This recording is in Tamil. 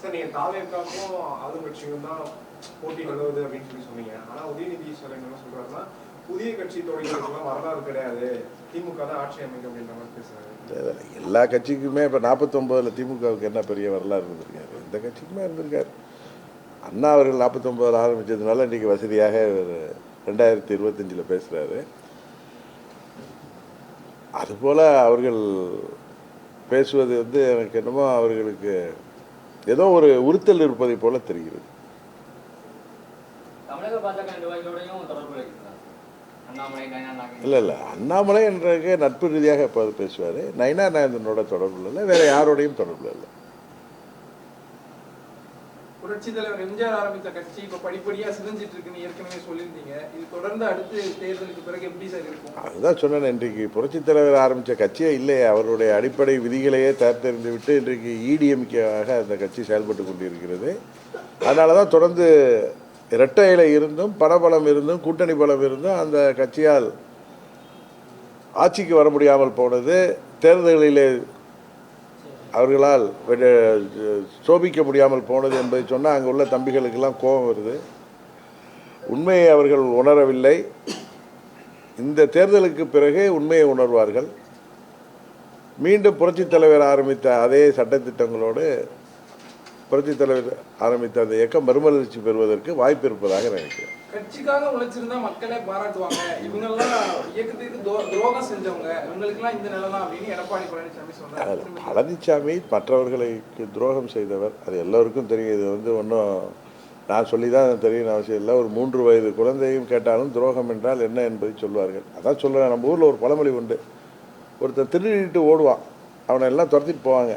சார் நீங்க தாவேக்காக்கும் ஆளுங்கட்சியும் தான் போட்டி நிலவுது அப்படின்னு சொல்லி சொன்னீங்க. ஆனா உதயநிதி ஸ்டாலின் என்ன சொல்றாருன்னா புதிய கட்சி தொடங்கியதுக்கெல்லாம் வரலாறு கிடையாது. திமுக தான் ஆட்சி அமைக்கும் அப்படின்ற மாதிரி பேசுறாரு. எல்லா கட்சிக்குமே இப்போ நாற்பத்தொம்போதில் திமுகவுக்கு என்ன பெரிய வரலாறு இருந்திருக்காரு எந்த கட்சிக்குமே இருந்திருக்காரு. அண்ணா அவர்கள் நாற்பத்தொம்போதில் ஆரம்பித்ததுனால இன்றைக்கி வசதியாக ஒரு ரெண்டாயிரத்தி இருபத்தஞ்சில் பேசுகிறாரு அதுபோல் அவர்கள் பேசுவது வந்து எனக்கு என்னமோ அவர்களுக்கு ஏதோ ஒரு உறுத்தல் இருப்பதை போல தெரிகிறது. இல்லை இல்லை. அண்ணாமலை என்றக்கு நட்பு ரீதியாக எப்போது பேசுவார்? நைனா நாயந்தனோட தொடர்பு இல்லை வேறு யாரோடையும் தொடர்பு இல்லை? புரட்சி தலைவர் எம்ஜிஆர் ஆரம்பித்த கட்சி இப்ப படிப்படியா சிதைஞ்சிட்டு இருக்குன்னு ஏற்கனவே சொல்லியிருந்தீங்க. இது தொடர்ந்து அடுத்து தேர்தலுக்கு பிறகு எப்படி சார் இருக்கும்? அதுதான் சொன்னேன் இன்றைக்கு புரட்சி தலைவர் ஆரம்பித்த கட்சியே இல்லையே. அவருடைய அடிப்படை விதிகளையே தேர்ந்தெறிந்து விட்டு இன்றைக்கு இடிஎம்கேவாக அந்த கட்சி செயல்பட்டு கொண்டிருக்கிறது. அதனால தான் தொடர்ந்து இரட்டையில இருந்தும் பணபலம் இருந்தும் கூட்டணி பலம் இருந்தும் அந்த கட்சியால் ஆட்சிக்கு வர முடியாமல் போனது. தேர்தல்களிலே அவர்களால் சோபிக்க முடியாமல் போனது என்பதை சொன்னால் அங்கே உள்ள தம்பிகளுக்கெல்லாம் கோபம் வருது. உண்மையை அவர்கள் உணரவில்லை. இந்த தேர்தலுக்கு பிறகு உண்மையை உணர்வார்கள். மீண்டும் புரட்சித் தலைவர் ஆரம்பித்த அதே சட்டத்திட்டங்களோடு புரட்சித் தலைவர் ஆரம்பித்த அந்த இயக்கம் மறுமலர்ச்சி பெறுவதற்கு வாய்ப்பு இருப்பதாக நினைக்கிறேன். கட்சிக்காக உழைச்சிருந்தா மக்களே பாராட்டுவாங்க. இவங்கெல்லாம் இயக்கத்துக்கு துரோ- துரோகம் செஞ்சவங்க. இவங்களுக்கெல்லாம் இந்த நிலை தான் அப்படின்னு எடப்பாடி பழனிசாமி சொன்னார். பழனிசாமி மற்றவர்களுக்கு துரோகம் செய்தவர். அது எல்லோருக்கும் தெரியும். இது வந்து ஒன்றும் நான் சொல்லி தான் தெரியும் அவசியம் இல்லை. ஒரு மூன்று வயது குழந்தையும் கேட்டாலும் துரோகம் என்றால் என்ன என்பதை சொல்வார்கள். அதான் சொல்கிறேன் நம்ம ஊரில் ஒரு பழமொழி உண்டு. ஒருத்தன் திருடிட்டு ஓடுவான். அவனை எல்லாம் துரத்திட்டு போவாங்க.